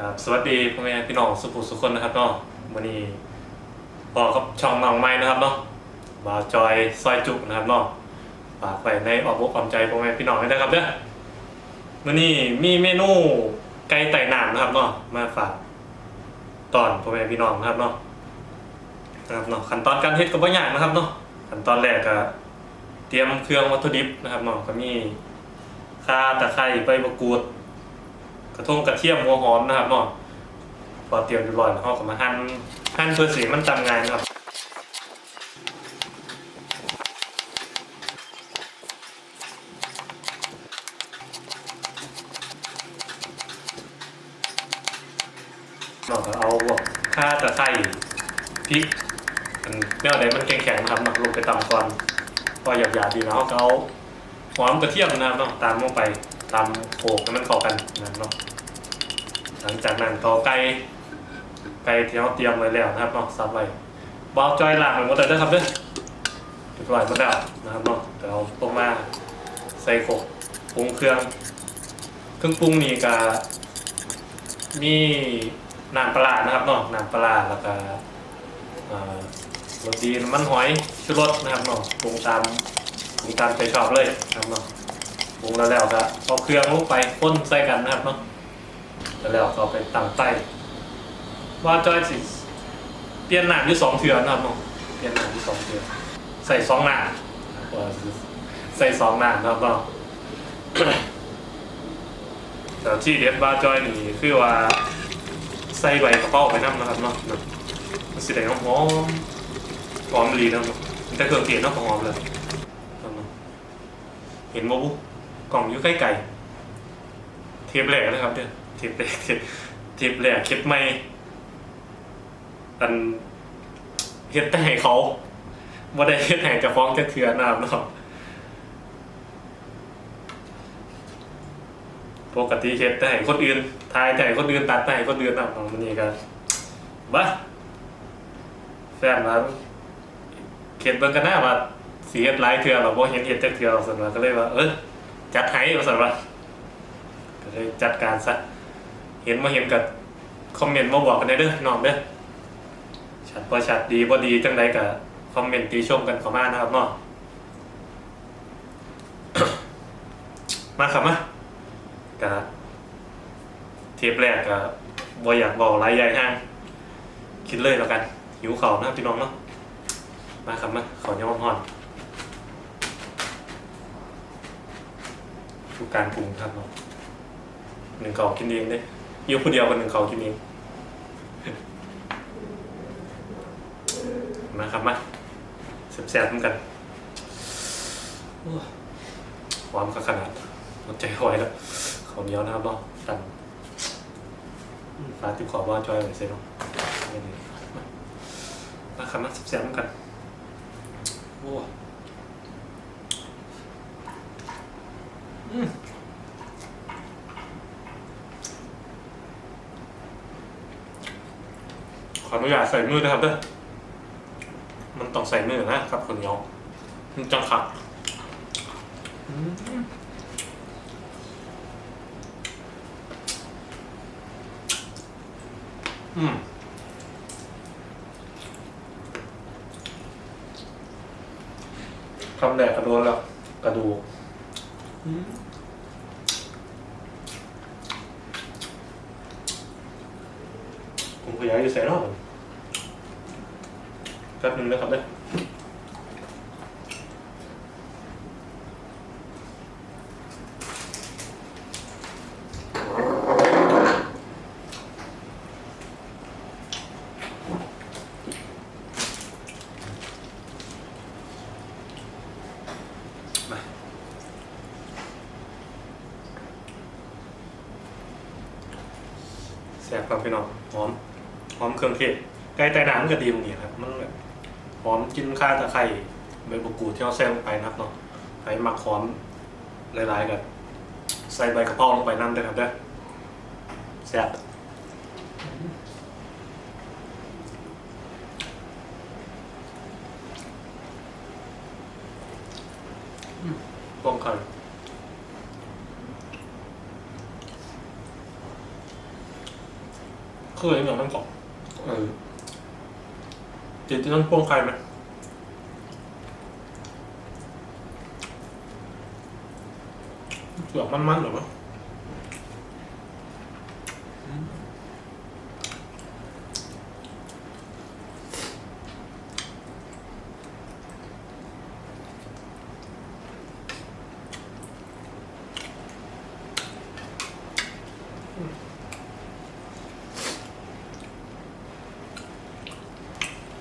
ครับสวัสดีพ่อแม่พี่น้องสุขุสุคนนะครับเนาะวันนี้พอกับช่องน้องไม้นะครับเนาะบาจอยซอยจุกนะครับเนาะฝากไว้ในออกอกความใจพ่อแม่พี่น้องด้วยนะครับเด้อวันนี้มีเมนูไก่ไต่หนามนะครับเนาะมาฝากตอนพ่อแม่พี่น้องนะครับเนาะนะครับเนาะขั้นตอนการเฮ็ดก็บ่ยากนะครับเนาะขั้นตอนแรกก็เตรียมเครื่องวัตถุดิบนะครับเนาะก็มีข่าตะไคร้ใบมะกรูด กระทงกระเทียมหัวหอมนะครับเนาะพอเตรียมเรียบร้อยแล้วเราก็มาหั่นหั่นเพื่อสีมันจำงานครับเราก็เอาพวกข่าตะไคร้พริกอันแนวใดมันแข็งๆนะครับเนาะลงไปตำก่อนพอหยาบๆดีแล้วเราก็เอาหอมกระเทียมนะครับตามลงไป ตำโขกให้มันเข้ากันนะเนาะหลังจากนั้นก็ไก่ไก่ที่เราเตรียมไว้แล้วนะครับเนาะซับไว้บอลจอยหลังหมดเลยนะครับเด้อเรียบร้อยหมดแล้วนะครับเนาะเดี๋ยวเอาลงมาใส่โขกปรุงเครื่อง เครื่องปรุงนี่ก็มีน้ำปลานะครับเนาะน้ำปลาแล้วก็โรตีน้ำมันหอยชูรสนะครับเนาะปรุงตามปรุงตามใจชอบเลยนะครับเนาะ ปรุงแล้วแล้วก็เอาเครื่องลงไปข้นใส่กันนะครับเนาะแล้วก็ไปตั้งใต้ว่าจอยสิเปลี่ยนหนังที่สองเถื่อนนะครับเนาะเปลี่ยนหนังที่สองเถื่อใส่สองหนังว่าใส่สองหนังนะครับเนาะแต่ที่เด็ดบ้าจอยนี่คือว่าใส่ใบกระเป๋าไปน้ำนะครับเนาะมันสิได้หอมหอมหอมลีนะครับมันจะเครื่องเทียนเนาะหอมเลยเห็นบ่บุ๊ กล่องอยู่ใกล้ไก่เทปแหลกนะครับเด้อทิปแรกเทปแรกคลิปไม่อันเฮ็ดแต่ให้เขาบ่ได้เฮ็ดให้จ้าของจะเถื่อน้ำเนาะปกติเฮ็ดแต่ให้คนอื่นทายแต่ให้คนอื่นตัดแต่ให้คนอื่นนะมันนี่ก็บ้าแฟนมาเขียนเบิ่งกันหน้าว่าสิเฮ็ดหลายเทื่อเราบ่เห็นเฮ็ดจักเทื่อซั่นว่าก็เลยว่าเออ จัดให้ว่าซั่นว่าก็เลยจัดการซะเห็นมาเห็นกับคอมเมนต์มาบอกกันได้เด้อน้องเด้อชัดพอชัดดีพอดีจังใดกับคอมเมนต์ตีชมกันเข้ามานะครับเนาะมาครับมากะเทปแรกกะบ่อยากบอกหลายใหญ่ห้าง คิดเลยแล้วกัน หิวเขานะครับพี่น้องเนาะมาครับมาขอเนื้อหอม ทุกการปรุงครับเนาะหนึ่งเขากินเองเด้อยู่ผู้เดียวกันหนึ่งเขากินเองมาครับมาแซ่บๆเหมือนกันหวานก็ขนาดหมดใจหอยแล้วเขาเหนียวนะครับเนาะตันฟ้าติดขอบว่าจอยไปเซ็เนาะไม่ดีมาครับมาแซ่บๆเหมือนกันโอ้อืม ขออนุญาตใส่มือนะครับเด้อมันต้องใส่มือนะครับคนเหนียวมันจังขัดอืมอืมคำแดกกระโดนแล้วกระดูก อืมผมขยายอยู่ใส่รอบแป๊บนึงนะ ครับพี่น้องหอมหอมเครื่องเทศไก่ไต่หนามมันก็ดีตรงนี้ครับ มันแบบหอมกินข้าวตะไคร้ใบมะกรูดที่เราแซงลงไปนะครับเนาะใส่หมักหอมหลายๆกับใส่ใบกระเพราลงไปนั่นด้วยครับเด้อแซ่บอืมป้องกัน คืออย่างนั้นก่อนเออจิตที่ต้องพ่วงใครไหมเสือกมันๆหรอวะ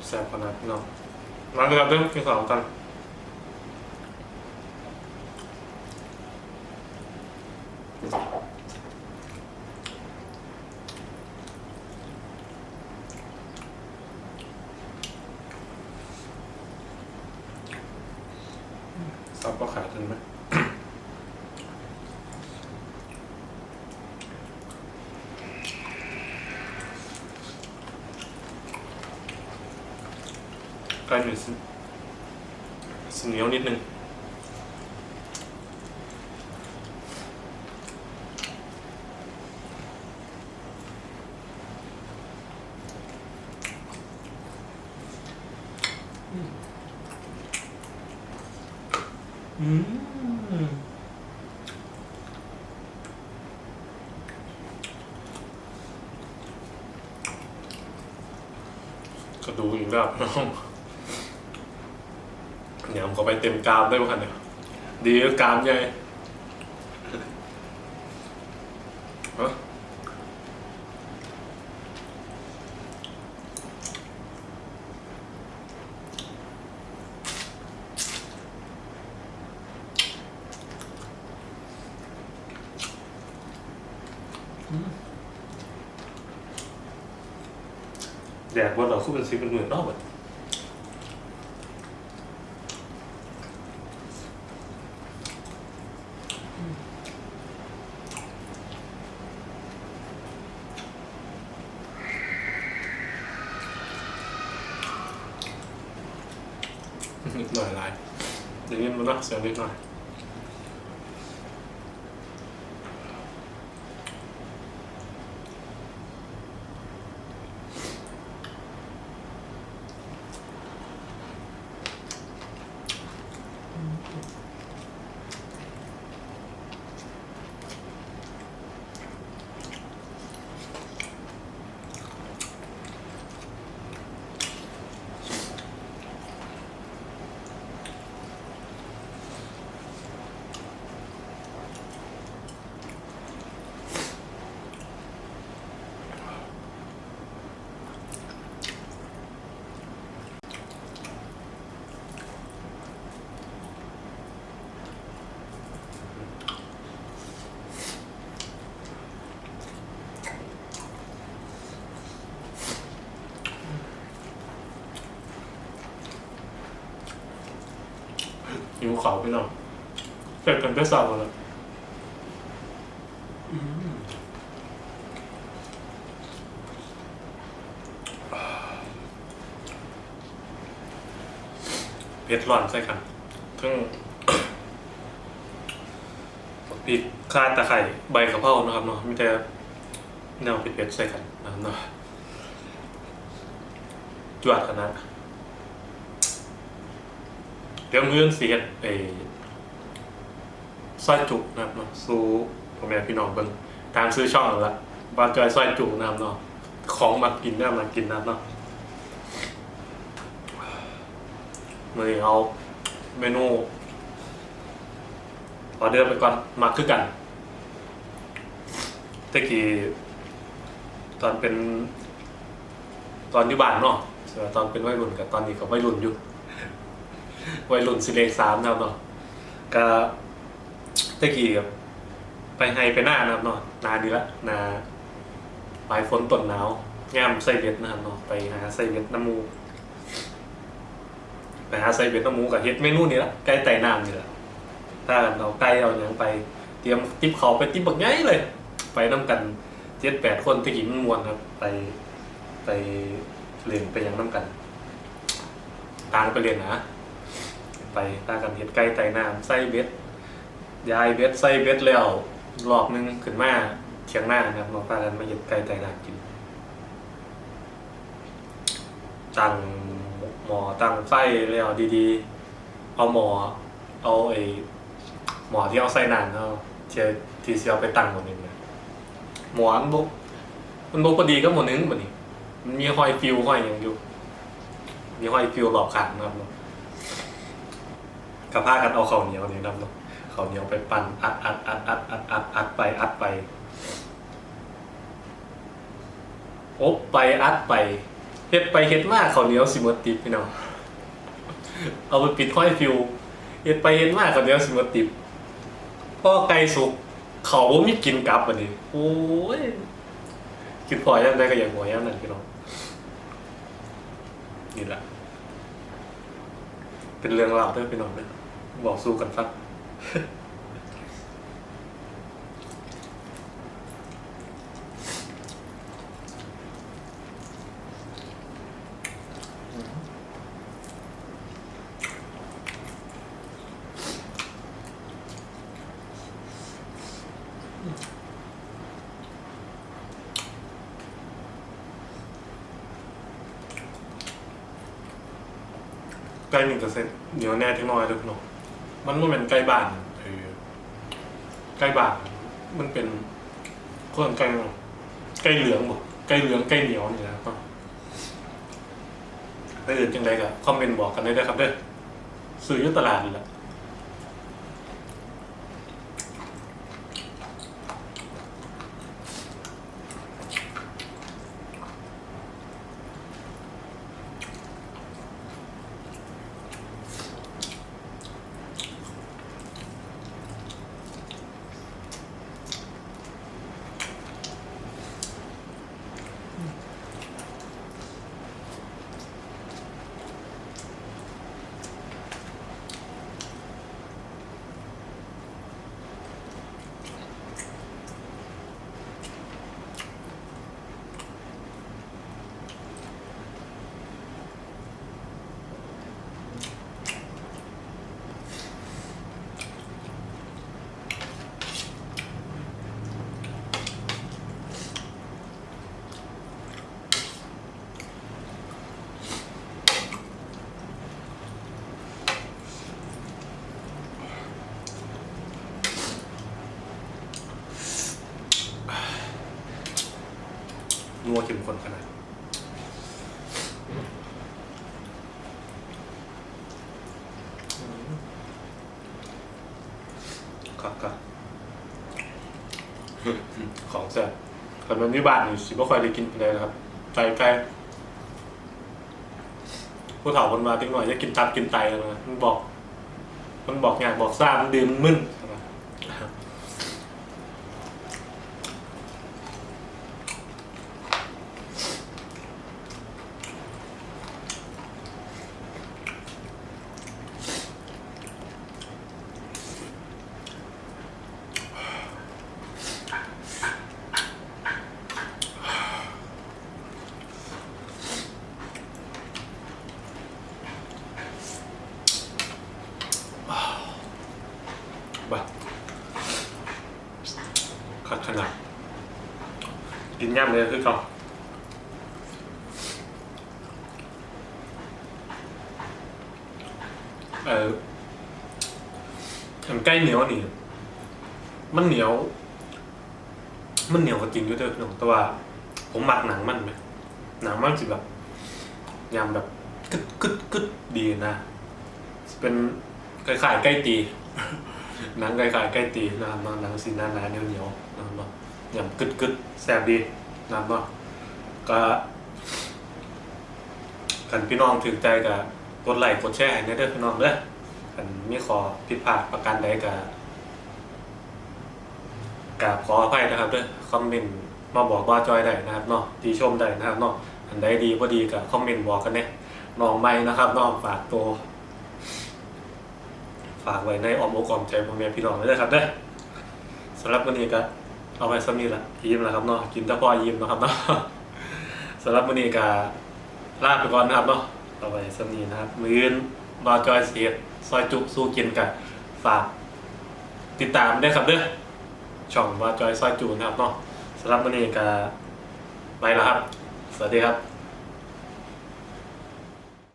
แสบขนาดพี่น้องมาเลยค รับเรื่องที่สองกันซับก็ขายทันไหมใกล้หนึ่งส เหนียวนิดนึงอืมกระดูกอีกแล้วน้อง เนี่ยผมก็ไปเต็มกรามได้ป่ะคันเนี่ยดีก็กรามใหญ่ฮะแดดบนเราสู้เป็นสีเป็นหมื่นรอบอะ นิดหน่อยไรเดี๋ยว นี้มันนะเสียงนิดหน่อยหิวเขาพี่น้องเสร็จกันไปสั่งแล้วเผ็ดร้อนใส่กันเพิ่งพริกข่าตะไคร้ใบกะเพรานะครับเนาะมีแต่แนวเผ็ดๆใส่กันนะครับเนาะจวดขนาดเดี๋ยวมือเสียดไอ้สร้อยจุกนะครับเนาะสู้พ่อแม่พี่น้องเบิ่งตามซื้อช่องละบานจอยสร้อยจุกนะครับเนาะของมากินเนี่ยมากินนะครับเนาะมือเอาเมนูออเดอร์ไปก่อนมาคือกันตะกี้ตอนเป็น ตอนอยู่บ้านเนาะตอนเป็นวัยรุ่นกับตอนนี้ก็วัยรุ่นอยู่ วัยรุ่นสิเลขสามนะครับเนาะก็ตะกี้กับไปไฮไปหน้านะครับเนาะนาดีละนาปลายฝนต้นหนาวงามไส้เบ็ดนะครับเนาะไปหาไส้เบ็ดน้ำมูไปหาไส้เบ็ดน้ำมูกับเฮ็ดเมนูนี้ละไก่ไต่น้ำนี่ละถ้าเราไก่เอาอย่างไปเตรียมติ๊บเขาไปติ๊บบักใหญ่เลย ไปน้ำกันเจ็ดแปดคนตะกี้มันมวนครับ ไปไปเรียนไปยังน้ำกันตาไปเรียนนะ ไปตากันเห็ดไก่ไตน้ำใส่เบ็ดยายเบ็ดใส่เบ็ดแล้วรอบหนึงขึ้นมาเทียงหน้านะครับมาพากันมาเห็ดไก่ไตน้ำกินตั้งหมอตั้งไฟแล้วดีๆ เอาหมอเอาไอ้หมอที่เอาใส่นานเอาเทียที่เสียไปตั้งหมดนึงนะหมอมันบกมันบกพอดีก็หมดนึงแบบนี้มันมีหอยฟิวหอยอย่างอยู่มีหอยฟิวหลอบขันนะครับ เนาะกับผ้ากันเอาข้าวเหนียวนี่นะครับเนาะข้าวเหนียวไปปั่นอัดอัดอัดอัดอัดอัดอัดไปอัดไปอบไปอัดไปเฮ็ดไปเฮ็ดมาข้าวเหนียวสิมดติบพี่น้องเอาไปปิดห้อยฟิวเฮ็ดไปเฮ็ดมาข้าวเหนียวสิมดติบพ่อไก่สุกเขาบ่มีกินกลับอันนี้โอ้ยคิดพอยังได้ก็อย่างหัวยังนั่นพี่น้องนี่แหละเป็นเรื่องราวด้วยพี่น้องเลย บอกสู้กันฟังใกล้หนึ่งเปอร์เซ็นต์เหนียวแน่ที่น้อยเลยพี่น้อง มันไม่เป็นใกล้บ้านเออใกล้บ้านมันเป็นคนใกล้ใกล้เหลืองบ่ใกล้เหลืองใกล้เหนียวนี่นะครับถ้าอื่นจังไรก็คอมเมนต์บอกกันได้ด้วยครับเด้อซื้ออยุตลาดนี่แหละ นัวเข้มข้นขนาดครับครับของแซ่บคนมันที่บ้านนี่สิบ่ค่อยได้กินเลยนะครับไก่ไก่ผู้เฒ่าคนมาทิ้งหน่อยจะกินตับกินไตแล้วนะมันบอก มันบอกอยากบอกซ่ามันดื่มมึนนะครับ บ้าขัดขนาด กินย่ำเลยคือเขาเอออันใกล้เหนียวนี่ มันเหนียว มันเหนียวก็จริงด้วยเด้อพี่น้องแต่ว่า ผมหมักหนังมันไหมหนังมันสิแบบยำแบบกึดกึดกึดดีนะ เป็นคล้ายๆใกล้ตี หนังไก่ไก่ใกล้ตีนะครับเนาะหนังสีหนาหนาเหนียวเหนียวๆนะครับเนาะอย่างกึดกึดแซ่บดีนะครับเนาะก็กันพี่น้องถือใจกับกดไลค์กดแชร์ให้เด้อพี่น้องเด้อกันมีขอผิดพลาดประการใดกับกับขออภัยนะครับเด้อคอมเมนต์มาบอกว่าจอยได้นะครับเนาะตีชมได้นะครับเนาะอันใดดีก็ดีกับคอมเมนต์บอกกันเนี่ยน้องใหม่นะครับน้องฝากตัว ฝากไว้ในออมอกอ้อมใจพ่อแม่พี่น้องเลยนะครับเด้อสำหรับวันนี้ก็เอาไว้สำนี้ละยิ้มแล้วครับเนาะกินแตะพอยิ้มนะครับเนาะสำหรับวันนี้ก็ลาไปก่อนนะครับเนาะเอาไว้สำนี้นะครับมื้อนบาจอยเสียซอยจุสู้กินกันฝากติดตามได้ครับเด้อช่องบาจอยซอยจุนะครับเนาะสำหรับวันนี้ก็ไปแล้วครับ สวัสดีครับ